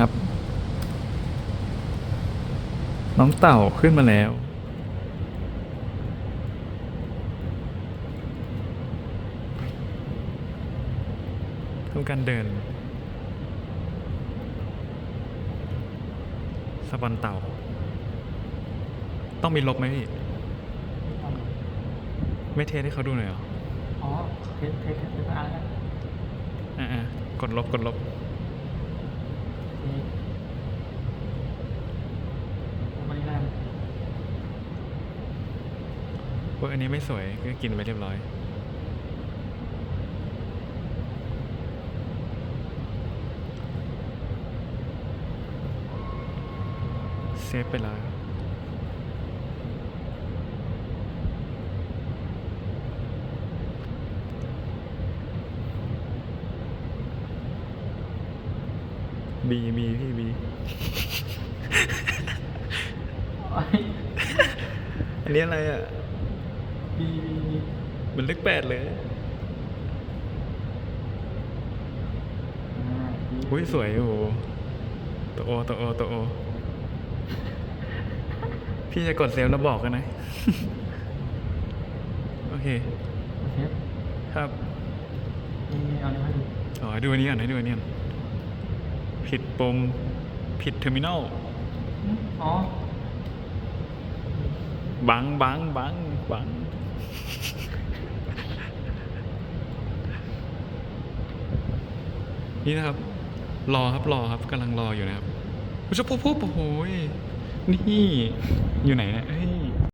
ครับ น้องเต่าขึ้นมาแล้ว ทำการเดินสะบันเต่า ต้องมีลบไหมพี่ ไม่เทสให้เขาดูหน่อยเหรอ อ๋อเทสเทสเทสอาร์แล้วอ่าๆกดลบกดลบ นี่ไม่ได้ว่าอันนี้ไม่สวยก็กินไปเรียบร้อย เซฟไปแล้ว บีบีพี่บีโอ้ยอันนี้อะไรอะบีบีบีเหมันเลขแปดเลยอ่า B อุ้ยสวยโอ้โหตัวโอตัวโอตัวโอพี่จะกดเซลล์แล้วบอกกันนะ โอเคเทสครับ นี่เอาเนี้มาดูอ๋อให้ดูอันนี้ก่อนให้ดูอันนี้ก่อน ผิดปมผิดเทอร์มินอลอ๋อบังบังบังบังนี่นะครับ รอครับรอครับกำลังรออยู่นะครับปุ๊บปุ๊บปุ๊บโอ้โหยนี่ อยู่ไหนเนี่ยเฮ้ย